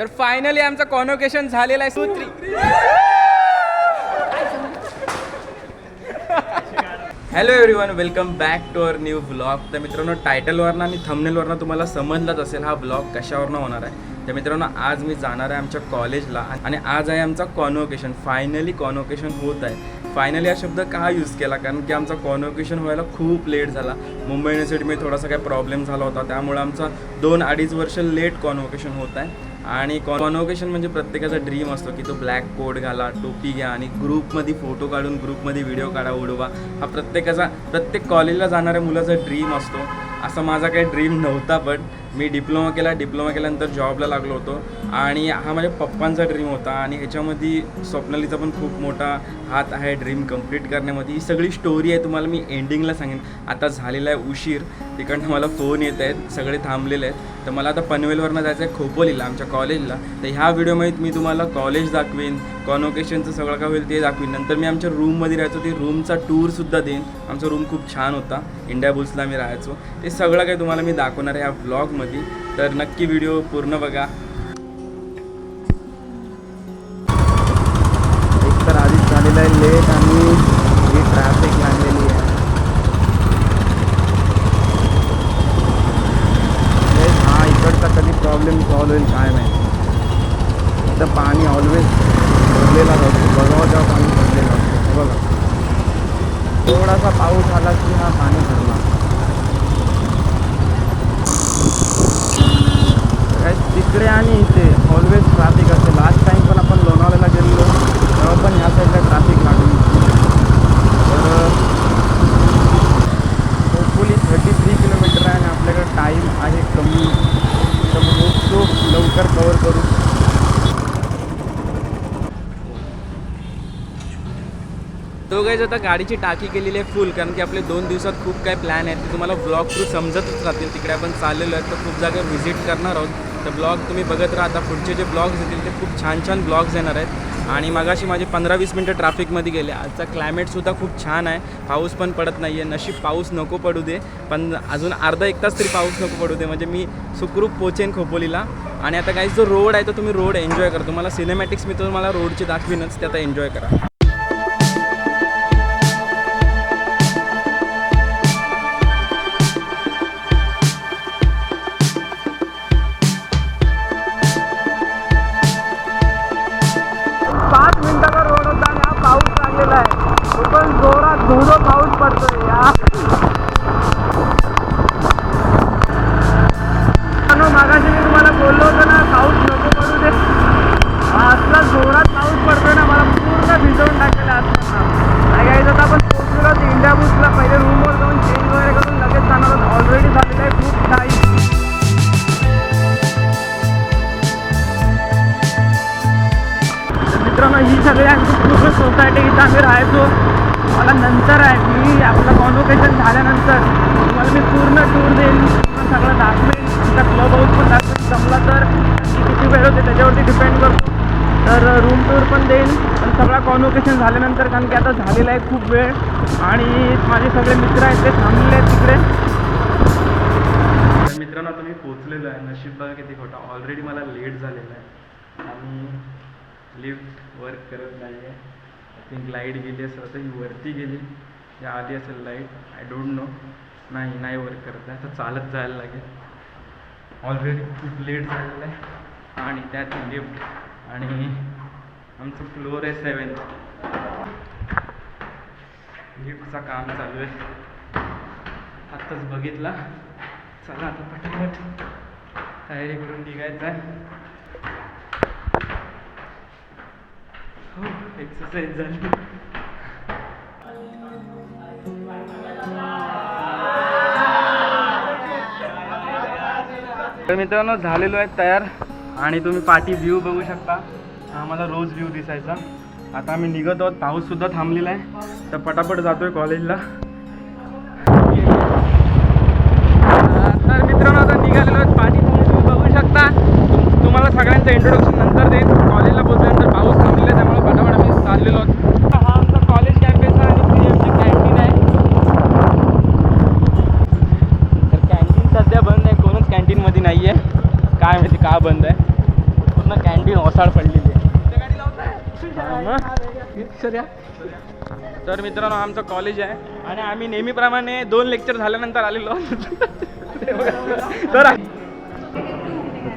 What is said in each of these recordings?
तर फायनली आमचं कॉन्व्होकेशन झालेलं आहे. सूत्री. Hello everyone welcome back to our new blog तर मित्रांनो टायटलवरनं आणि थंबनेलवरनं तुम्हाला समजलंच असेल हा ब्लॉग कशावरनं होणार आहे. तर मित्रांनो आज मी जाणार आहे आमच्या कॉलेजला आणि आज आहे आमचा कॉन्व्होकेशन फायनली कॉन्व्होकेशन होत आहे. फायनली हा शब्द का यूज केला? कारण की आमचा कॉन्व्होकेशन व्हायला खूप लेट झाला. मुंबई युनिव्हर्सिटीमध्ये थोडासा काही प्रॉब्लेम झाला होता. त्यामुळे आमचा दोन अडीच वर्ष लेट कॉन्व्होकेशन होत आहे. आणि कॉन्व्होकेशन म्हणजे प्रत्येकाचा ड्रीम असतो की तो ब्लॅक कोट घाला टोपी घ्या आणि ग्रुपमध्ये फोटो काढून ग्रुपमध्ये व्हिडिओ काढा उडवा हा प्रत्येकाचा प्रत्येक कॉलेजला जाणाऱ्या मुलाचा ड्रीम असतो. असा माझा काही ड्रीम नव्हता पण मी डिप्लोमा केला. डिप्लोमा केल्यानंतर जॉबला लागलो होतो. आणि हा माझ्या पप्पांचा ड्रीम होता. आणि ह्याच्यामध्ये स्वप्नालीचा पण खूप मोठा हात आहे ड्रीम कंप्लीट करण्यामध्ये. ही सगळी स्टोरी आहे तुम्हाला मी एंडिंगला सांगेन. आता झालेला आहे उशीर. तिकडनं मला फोन येत आहेत. सगळे थांबलेले आहेत. तर मला आता पनवेलवरनं जायचं आहे खोपोलीला आमच्या कॉलेजला तर ह्या व्हिडिओमध्ये मी तुम्हाला कॉलेज दाखवेन. कॉनोकेशनचं सगळं काय होईल ते दाखवीन. नंतर मी आमच्या रूममध्ये राहायचो. ते रूमचा टूरसुद्धा देईन. आमचा रूम खूप छान होता. इंडिया बुल्सला मी राहायचो. ते सगळं काही तुम्हाला मी दाखवणार आहे या ब्लॉगमध्ये तर नक्की व्हिडिओ पूर्ण बघा. एक तर आधीच झालेला आहे लेट आणि ही ट्रॅफिक लागलेली आहे अरे हा इकडचा कधी प्रॉब्लेम सॉल्व होईल काय नाही इथं पाणी ऑलवेज भरलेला राहतो बघावं तेव्हा पाणी भरलेलं असतं हे बघा थोडासा पाऊस आला की हा पाणी भरला काय तिकडे आणि इथे ऑलवेज ट्रॅफिक असते लास्ट टाइम पण आपण लोणावळ्याला गेलेलो तेव्हा पण ह्या साईडला ट्रॅफिक लागली तर होपफुली थर्टी थ्री किलोमीटर आहे आणि आपल्याकडे टाईम आहे कमी तर होप तो लवकर कवर करू तो काही आता गाडीची टाकी केलेली आहे फुल कारण की आपले दोन दिवसात खूप काय प्लॅन आहेत. ते तुम्हाला ब्लॉग थ्रू समजतच राहतील. तिकडे आपण चाललेलो आहे तर खूप जागा व्हिजिट करणार आहोत. तर ब्लॉग तुम्ही बघत राहा. आता पुढचे जे ब्लॉग्स येतील ते खूप छान छान ब्लॉग्स येणार आहेत. आणि मगाशी माझे पंधरा वीस मिनटं ट्रॅफिकमध्ये गेले. आजचा क्लायमेटसुद्धा खूप छान आहे. पाऊस पण पडत नाही आहे नशीब पाऊस नको पडू दे. पण अजून अर्धा एक तास तरी पाऊस नको पडू दे. म्हणजे मी सुखरूप पोचेन खोपोलीला. आणि आता काही जो रोड आहे तो तुम्ही रोड एन्जॉय करा. तुम्हाला सिनेमॅटिक्स मी तुम्हाला रोडची दाखवीनच. ते आता एन्जॉय करा. पाच मिनिटाचा रोड होता आणि हा पाऊस लागलेला आहे. तो पण जोरात धोधो पाऊस पडतोय. या. मला नंतर आहे मी आपलं कॉन्व्होकेशन झाल्यानंतर तुम्हाला मी पूर्ण टूर देईन पूर्ण सगळं दाखवेन आमचा क्लब हाऊस पण दाखवेन जमला तर किती वेळ होते त्याच्यावरती डिपेंड करतो. तर रूम टूर पण देईन पण सगळा कॉन्व्होकेशन झाल्यानंतर कारण की आता झालेला आहे खूप वेळ. आणि माझे सगळे मित्र आहेत ते थांबलेले आहेत तिकडे. मित्रांनो तुम्ही पोचलेलो आहे. नशीब बघा किती खोटा. ऑलरेडी मला लेट झालेला आहे. आणि लिफ्ट वर्क करत नाही आहे थिंक लाइट गेली असेल आता ही वरती गेली. या आधी असेल लाइट आय डोंट नो नाही नाही वर्क करत आहे. आता चालत जायला लागेल. ऑलरेडी खूप लेट झालेलं आहे. आणि त्यात लिफ्ट आणि आमचं फ्लोअर आहे सेवन लिफ्टचा काम चालू आहे. आत्ताच बघितला. चला आता पटापट. तयारी करून निघायचं आहे. एक्सरसाइज झाली तर मित्रांनो झालेलो आहे तयार आणि तुम्ही पाठी व्ह्यू बघू शकता. आम्हाला रोज व्ह्यू दिसायचा. आता आम्ही निघत आहोत. पाऊससुद्धा थांबलेला आहे. तर पटापट जातोय कॉलेजला तर मित्रांनो आता निघालेलो आहेत. पाठी तुम्ही बघू शकता. तुम्हाला सगळ्यांचं इंट्रोडक्शन नंतर देईन कॉलेजला पोहोचल्यानंतर पाऊस थांबलेला आहे त्यामुळे पटापट आम्ही चाललेलो आहोत हा आमचा कॉलेज कॅम्पस आहे आणि पी एमची कॅन्टीन आहे तर कॅन्टीन सध्या बंद आहे कोणच कॅन्टीनमध्ये नाही आहे काय माहिती का बंद आहे पूर्ण साड पडलेली आहे? तर मित्रांनो आमचं कॉलेज आहे. आणि आम्ही नेहमीप्रमाणे दोन लेक्चर झाल्यानंतर आलेलो. तर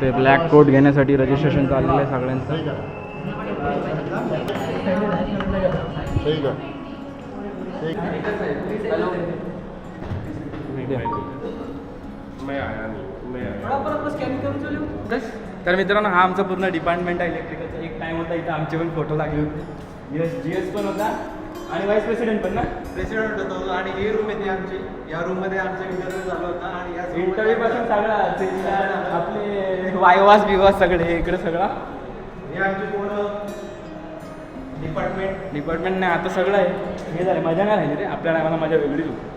ते ब्लॅक कोट घेण्यासाठी रजिस्ट्रेशन चाललेलं आहे सगळ्यांचं. तर मित्रांनो हा आमचा पूर्ण डिपार्टमेंट आहे. इलेक्ट्रिकलचा एक टाइम होता. इथं आमचे पण फोटो लागले होते. यस जी एस पण होता. आणि व्हाईस प्रेसिडेंट पण ना? प्रेसिडेंट होतो आणि ही रूम येते आमची. या रूममध्ये आमचा इंटरव्ह्यू झाला होता. आणि या इंटरव्ह्यू पासून सगळं आपले वायवास बिवास सगळे इकडे सगळा. हे आमची पूर्ण डिपार्टमेंट डिपार्टमेंट नाही आता सगळं आहे. हे झालं मजा नाही राहिली रे. आपल्या टायमाला मजा वेगळी होती.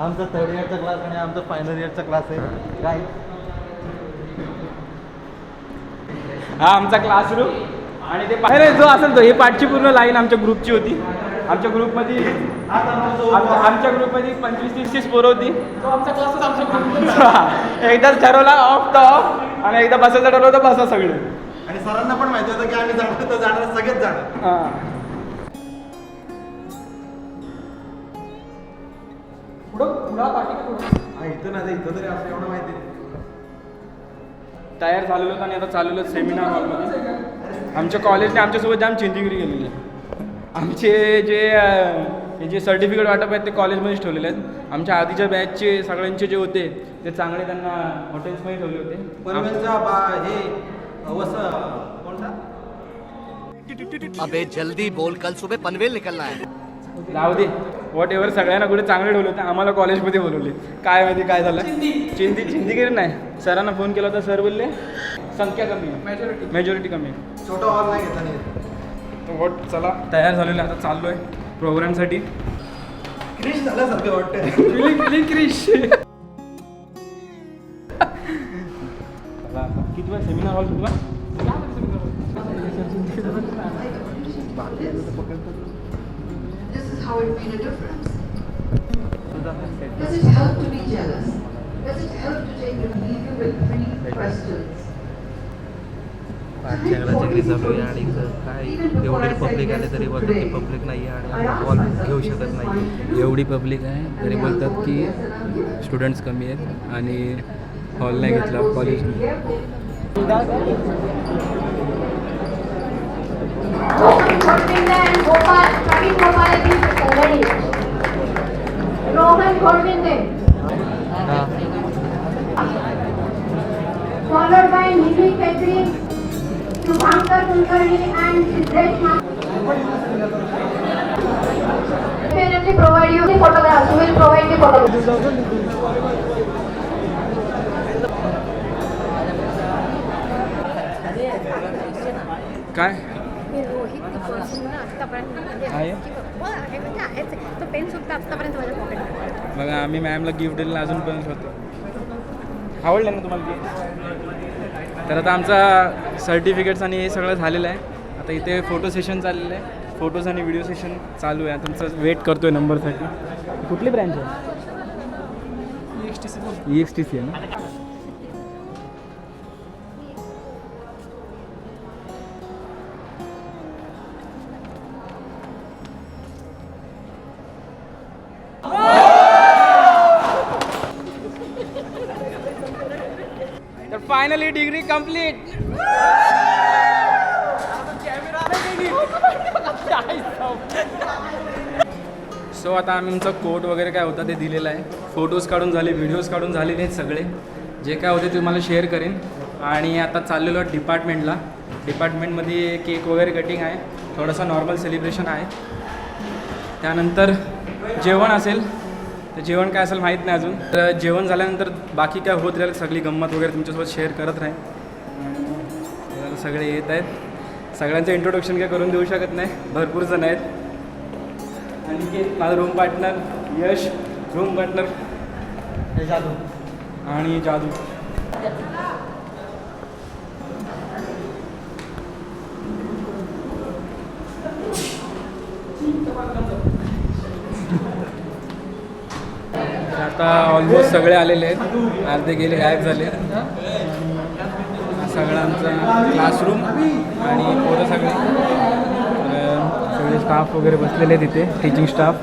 आमचा थर्ड इयरचा क्लास आणि आमचा फायनल इयरचा क्लास आहे. काय हा आमचा क्लासरूम आणि ते बाहेर जो असेल तो ही पाठची पूर्ण लाईन आमच्या ग्रुपची होती. आमच्या ग्रुपमध्ये आमच्या आमच्या ग्रुपमध्ये पंचवीस तीस तीस पोरं होती. तो आमचा क्लासच आमच्या ग्रुप एकदाच ठरवला ऑफ तर ऑफ आणि एकदा बसायचं ठरवलं तर बसा सगळे. आणि सरांना पण माहिती होतं की आम्ही जाणार तर जाणार सगळेच जाणार. हां. हा, इथं नाही इथं तरी असं एवढं माहिती नाही. तयार झालेलो आणि आता चाललेलो सेमिनार हॉलमध्ये आमच्या कॉलेजने आमच्यासोबत जाम चिंतीगिरी केलेली आहे. आमचे जे जे सर्टिफिकेट वाटप आहेत ते कॉलेजमध्येच ठेवलेले आहेत. आमच्या आधीच्या बॅचचे सगळ्यांचे जे होते ते चांगले त्यांना हॉटेल्समध्ये ठेवले होते. बा हे वस कोणता? अबे जल्दी बोल. कल सुबह पनवेल निकलना है। जाऊ दे वॉट एव्हर सगळ्यांना कुठे चांगले ठेवले होते आम्हाला कॉलेजमध्ये बोलवले. काय माहिती काय झालं? चिंती चिंतीगिरी नाही. सरांना फोन केला होता सर बोलले संख्या कमी मेजॉरिटी मेजॉरिटी कमी आहे. छोटा हॉल नाही घेता नाही. वॉट चला. तयार झालेलं आहे, आता चाललो आहे प्रोग्रामसाठी. क्रिश झाल्यासारखं वाटतं क्रिश किती वेळ seminar hall is how it made a difference. Does it help to be jealous? Does it help to take a leave you with three questions? चक्री चालू आहे आणि इथं काय एवढी पब्लिक आले तरी बोलतात की पब्लिक नाही आहे आणि आम्ही बॉल घेऊ शकत नाही एवढी पब्लिक आहे तरी बोलतात की स्टुडंट्स कमी आहेत आणि हॉल नाही घेतला college Rohan Ghodvinda. Followed by Nidhi Khetri, Shubhankar Kulkarni and Siddesh. Definitely provide you the photographs, we will provide the photographs. काय मी रोहित आहे? हो, आहे म्हणजे आहेच आहे. तो पेन सुद्धा माझ्या पॉकेट आम्ही मॅमला गिफ्ट दिलं अजून पण होतो. आवडलं ना तुम्हाला gift? तर आता आमचा सर्टिफिकेट्स आणि हे सगळं झालेलं आहे. आता इथे फोटो सेशन चाललेलं आहे. फोटोज आणि व्हिडिओ सेशन चालू आहे. तुमचं वेट करतोय नंबरसाठी कुठली ब्रँच आहे? ई एक्स टी सी आहे ना? फायनली डिग्री कंप्लीट सो आता आम्ही आमचं कोट वगैरे काय होता ते दिलेलं आहे. फोटोज काढून झाले व्हिडिओज काढून झालेले आहेत सगळे. जे काय होते ते तुम्हाला शेअर करेन. आणि आता चाललेलो डिपार्टमेंटला डिपार्टमेंटमध्ये केक वगैरे कटिंग आहे. थोडंसं नॉर्मल सेलिब्रेशन आहे. त्यानंतर जेवण असेल. तर जेवण काय असेल माहीत नाही अजून. तर जेवण झाल्यानंतर बाकी काय होत राहील सगळी गंमत वगैरे तुमच्यासोबत शेअर करत राहील सगळे येत आहेत. सगळ्यांचं इंट्रोडक्शन काय करून देऊ शकत नाही. भरपूर जण आहेत. आणि माझा room partner Yash room partner हे जादू. आणि जादू. आता ऑलमोस्ट सगळे आलेले आहेत. अर्धे गेले गायब झाले. सगळं आमचं क्लासरूम आणि पोरं सगळे. तर सगळे स्टाफ वगैरे बसलेले आहेत तिथे टीचिंग स्टाफ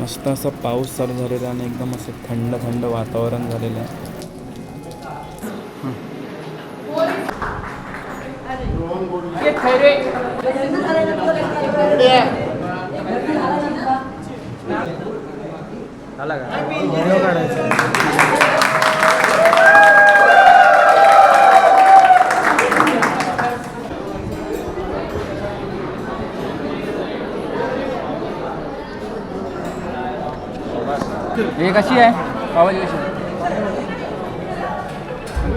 मस्त असं पाऊस चालू झालेला आहे आणि एकदम असं थंड थंड वातावरण झालेलं आहे. झाला का? हे कशी आहे? पावभाजी कशी आहे?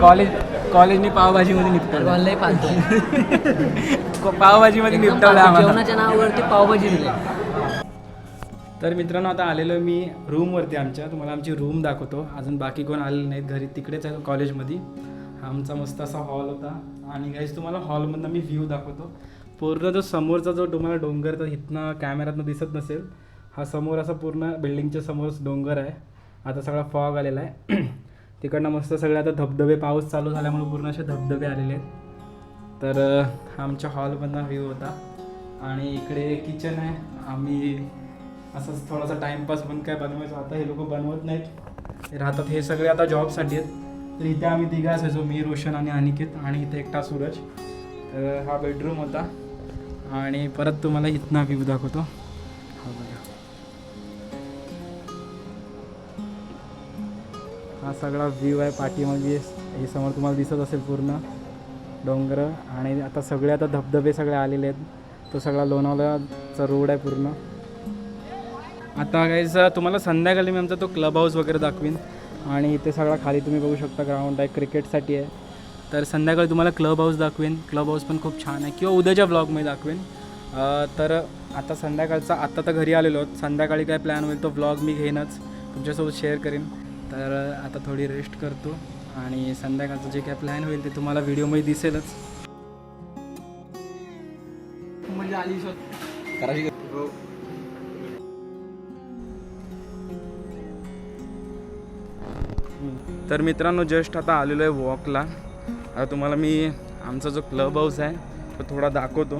कॉलेज कॉलेजनी पावभाजीमध्ये निपटलं लय पावभाजीमध्ये निपटवलं आम्हाला. जेवणाच्या नावावरती पावभाजी दिली. तर मित्रांनो आता आलेलो मी रूमवरती आमच्या. तुम्हाला आमची रूम दाखवतो. अजून बाकी कोण आलेले नाहीत घरी तिकडेच आहे कॉलेजमध्ये हा आमचा मस्त असा हॉल होता. आणि गाईज तुम्हाला हॉलमधनं मी व्ह्यू दाखवतो. पूर्ण जो समोरचा जो तुम्हाला डोंगर तर इथनं कॅमेऱ्यातनं दिसत नसेल हा समोर असा पूर्ण बिल्डिंगच्या समोर डोंगर आहे. आता सगळा फॉग आलेला आहे. तिकडनं मस्त सगळे आता धबधबे पाऊस चालू झाल्यामुळे पूर्ण असे धबधबे आलेले आहेत. तर हा आमच्या हॉलमधनं व्ह्यू होता. आणि इकडे किचन आहे. आम्ही असंच थोडासा टाइमपास पण काय बनवायचं आता हे लोक बनवत नाहीत. हे राहतात हे सगळे आता जॉबसाठी आहेत. तर इथे आम्ही तिघं असायचो मी रोशन आणि अनिकेत आणि इथे एकटा सूरज. तर हा बेडरूम होता. आणि परत तुम्हाला इथनं व्ह्यू दाखवतो. हा बघा. हा सगळा व्ह्यू आहे पाठीमागे. हे समोर तुम्हाला दिसत असेल पूर्ण. डोंगर आणि आता सगळे आता धबधबे सगळे आलेले आहेत. तो सगळा लोणावळ्याचा रोड आहे पूर्ण. आता काहीच तुम्हाला संध्याकाळी मी आमचा तो क्लब हाऊस वगैरे दाखवीन. आणि इथे सगळा खाली तुम्ही बघू शकता ग्राउंड आहे क्रिकेटसाठी आहे. तर संध्याकाळी तुम्हाला क्लब हाऊस दाखवेन. क्लब हाऊस पण खूप छान आहे. किंवा उद्याच्या ब्लॉगमध्ये दाखवेन. तर आता संध्याकाळचा आत्ता तर घरी आलेलो आहोत. संध्याकाळी काय प्लॅन होईल तो ब्लॉग मी घेईनच. तुमच्यासोबत शेअर करेन. तर आता थोडी रेस्ट करतो. आणि संध्याकाळचं जे काय प्लॅन होईल ते तुम्हाला व्हिडिओमध्ये दिसेलच. म्हणजे आली तर मित्रांनो जस्ट आता आलेलो आहे वॉकला आता तुम्हाला मी आमचा जो क्लब हाऊस आहे तो थोडा दाखवतो.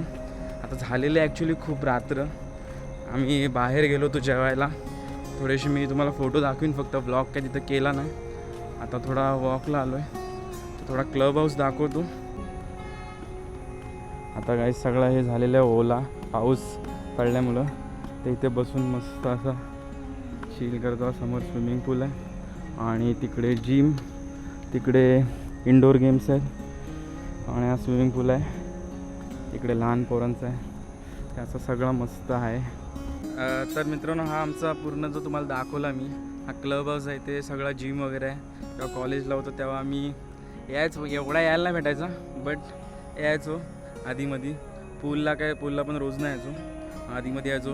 आता झालेलं आहे ॲक्च्युली खूप रात्र. आम्ही बाहेर गेलो होतो जेवायला. थोडेसे मी तुम्हाला फोटो दाखवीन फक्त ब्लॉग काय तिथं केला नाही. आता थोडा वॉकला आलो आहे थोडा क्लब हाऊस दाखवतो. आता काही सगळं हे झालेलं आहे ओला. पाऊस पडल्यामुळं. ते इथे बसून मस्त असा शील करतो. समोर स्विमिंग पूल आहे. आणि तिकडे जिम तिकडे इंडोर गेम्स आहेत आणि हा स्विमिंग पूल आहे. इकडे लहान पोरांचं आहे. त्याचं सगळं मस्त आहे. तर मित्रांनो हा आमचा पूर्ण जो तुम्हाला दाखवला मी हा क्लब हाऊस आहे ते सगळा जिम वगैरे आहे. जेव्हा कॉलेजला होतो तेव्हा आम्ही यायचो. एवढा यायला नाही भेटायचा बट यायचो आधीमध्ये पूलला काय पूलला पण रोज नाही यायचो. आधीमध्ये यायचो.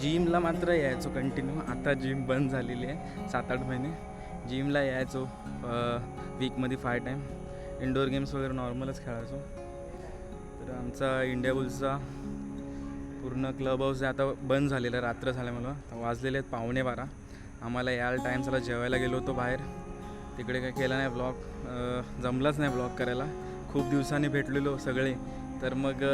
जिमला मात्र यायचो कंटिन्यू आता जिम बंद झालेली आहे सात आठ महिने. जिमला यायचो वीकमध्ये फाय टाईम इंडोर गेम्स वगैरे नॉर्मलच खेळायचो. तर आमचा इंडिया बुल्सचा पूर्ण क्लब हाऊस आता बंद झालेला रात्र झालं मला. वाजलेले आहेत पावणे बारा. आम्हाला यायला टाईम झाला जेवायला गेलो होतो बाहेर. तिकडे काय केलं नाही ब्लॉग जमलाच नाही ब्लॉग करायला. खूप दिवसांनी भेटलेलो सगळे. तर मग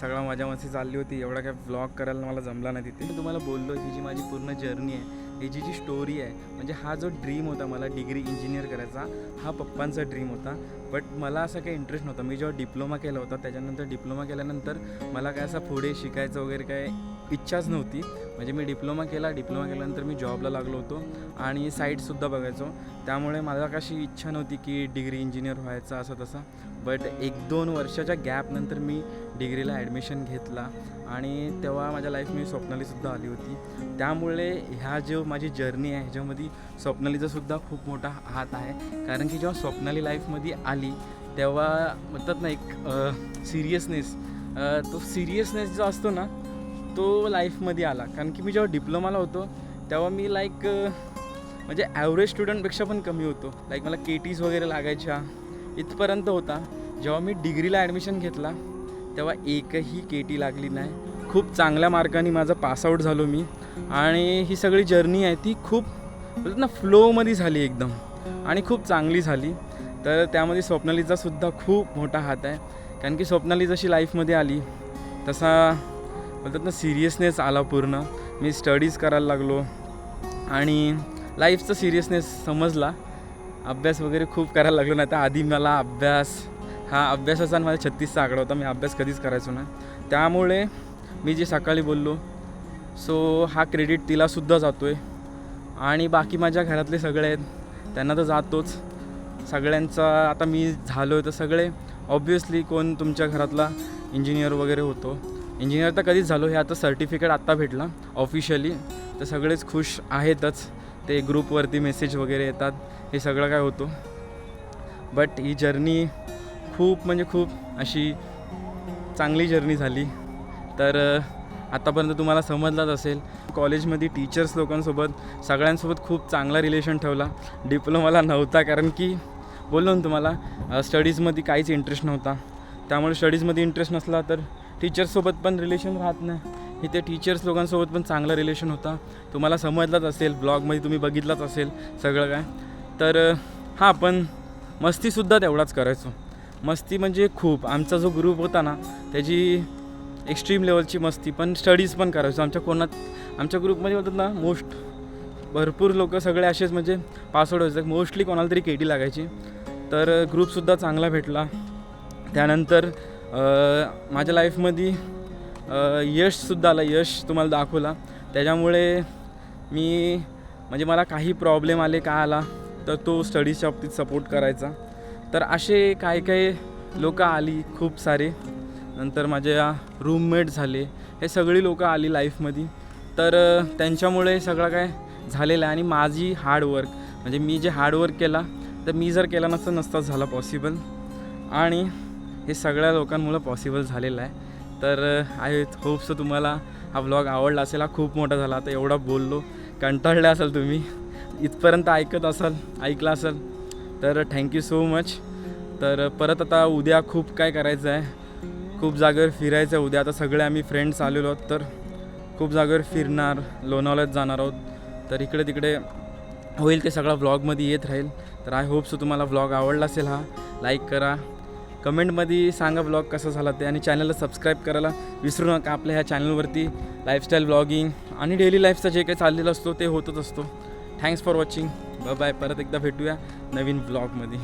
सगळा माझ्या मस्ती चालली होती. एवढा काय ब्लॉग करायला मला जमला नाही तिथे. मी तुम्हाला बोललो ही जी माझी पूर्ण जर्नी आहे याची जी जी स्टोरी आहे म्हणजे हा जो ड्रीम होता मला डिग्री इंजिनियर करायचा हा पप्पांचा ड्रीम होता. बट मला असं काही इंटरेस्ट नव्हता. मी जेव्हा डिप्लोमा केला होता त्याच्यानंतर डिप्लोमा केल्यानंतर मला काय असं पुढे शिकायचं वगैरे काय इच्छाच नव्हती. म्हणजे मी डिप्लोमा केला डिप्लोमा केल्यानंतर मी जॉबला लागलो होतो आणि साईटसुद्धा बघायचो. त्यामुळे मला कशी इच्छा नव्हती की डिग्री इंजिनियर व्हायचं असं तसं. बट एक दोन वर्षाच्या गॅपनंतर मी डिग्रीला ॲडमिशन घेतला. आणि तेव्हा माझ्या लाईफ मी स्वप्नालीसुद्धा आली होती. त्यामुळे ह्या जो माझी जर्नी आहे ह्याच्यामध्ये स्वप्नालीचासुद्धा खूप मोठा हात आहे. कारण की जेव्हा स्वप्नाली लाईफमध्ये आली तेव्हा म्हणतात ना एक सिरियसनेस तो सिरियसनेस जो असतो ना तो लाईफमध्ये आला. कारण की मी जेव्हा डिप्लोमाला होतो तेव्हा मी लाईक म्हणजे ॲव्हरेज स्टुडंटपेक्षा पण कमी होतो. लाईक मला के टीज वगैरे लागायच्या. इथपर्यंत होता. जेव्हा मी डिग्रीला ॲडमिशन घेतला तेव्हा एकही के टी लागली नाही. खूप चांगल्या मार्काने माझा पासआउट झालो मी. आणि ही सगळी जर्नी आहे ती खूप ना फ्लोमध्ये झाली एकदम. आणि खूप चांगली झाली. तर त्यामध्ये स्वप्नालीचासुद्धा खूप मोठा हात आहे. कारण की स्वप्नाली जशी लाईफमध्ये आली तसा बोलतात ना सिरियसनेस आला पूर्ण. मी स्टडीज करायला लागलो. आणि लाईफचा सिरियसनेस समजला. अभ्यास वगैरे खूप करायला लागलो नाही तर आधी मला अभ्यास हा अभ्यासाचा आणि माझा छत्तीसचा आकडा होता मी अभ्यास कधीच करायचो नाही. त्यामुळे मी जे सकाळी बोललो सो हा क्रेडिट तिलासुद्धा जातो आहे आणि बाकी माझ्या घरातले सगळे आहेत त्यांना तर जातोच. सगळ्यांचा आता मी झालो आहे तर सगळे ऑब्वियसली कोण तुमच्या घरातला इंजिनियर वगैरे होतो. इंजिनियर तर कधीच झालो हे आता सर्टिफिकेट आत्ता भेटला ऑफिशियली तर सगळेच खुश आहेतच. ते ग्रुपवरती मेसेज वगैरे येतात. हे सगळं काय होतं. बट ही जर्नी खूप म्हणजे खूप अशी चांगली जर्नी झाली. तर आत्तापर्यंत तुम्हाला समजलाच असेल कॉलेजमध्ये टीचर्स लोकांसोबत सगळ्यांसोबत खूप चांगला रिलेशन ठेवला. डिप्लोमाला नव्हता कारण की बोललो ना तुम्हाला स्टडीजमध्ये काहीच इंटरेस्ट नव्हता. त्यामुळे स्टडीजमध्ये इंटरेस्ट नसला तर टीचर्ससोबत पण रिलेशन राहत नाही. इथे टीचर्स लोकांसोबत पण चांगला रिलेशन होता. तुम्हाला समजलाच असेल ब्लॉगमध्ये तुम्ही बघितलाच असेल सगळं काय. तर हां पण मस्तीसुद्धा तेवढाच करायचो. मस्ती म्हणजे खूप. आमचा जो ग्रुप होता ना त्याची एक्स्ट्रीम लेवलची मस्ती पण स्टडीज पण करायचो. आमच्या कोणात आमच्या ग्रुपमध्ये बोलतात ना मोस्ट भरपूर लोक सगळे असेच म्हणजे पासवर्ड व्हायचे. मोस्टली कोणाला तरी केटी लागायची. तर ग्रुपसुद्धा चांगला भेटला. त्यानंतर माझ्या लाईफमध्ये यशसुद्धा आलं. यश तुम्हाला दाखवला. त्याच्यामुळे मी म्हणजे मला काही प्रॉब्लेम आले का आला तर तो स्टडीजच्या बाबतीत सपोर्ट करायचा. तर असे काही काही लोक आली खूप सारे. नंतर माझ्या रूममेट झाले. हे सगळी लोकं आली लाईफमध्ये तर त्यांच्यामुळे सगळं काय झालेलं आहे आणि माझी हार्डवर्क म्हणजे मी जे हार्डवर्क केला तर मी जर केला नसतं नसता झाला पॉसिबल आणि हे सगळ्या लोकांमुळं पॉसिबल झालेलं आहे. तर आय होप सो तुम्हाला हा ब्लॉग आवडला असेल. हा खूप मोठा झाला. आता एवढा बोललो. कंटाळला असाल तुम्ही. इथपर्यंत ऐकत असाल ऐकला असाल तर थँक्यू सो मच तर परत आता उद्या खूप काय करायचं आहे? खूप जागेवर फिरायचं आहे उद्या. आता सगळे आम्ही फ्रेंड्स आलेलो आहोत तर खूप जागेवर फिरणार लोणावळ्यात जाणार आहोत. तर इकडे तिकडे होईल ते सगळं व्लॉगमध्ये येत राहील. तर आय होप सो तुम्हाला व्लॉग आवडला असेल हा. लाईक करा. कमेंटमध्ये सांगा व्लॉग कसा झाला ते आणि चॅनलला सबस्क्राईब करायला विसरू नका आपल्या ह्या चॅनलवरती लाईफस्टाईल ब्लॉगिंग आणि डेली लाईफचा जे काही चाललेलं असतो ते होतच असतो. थँक्स फॉर वॉचिंग बाय परत एकदा भेटूया नवीन ब्लॉगमध्ये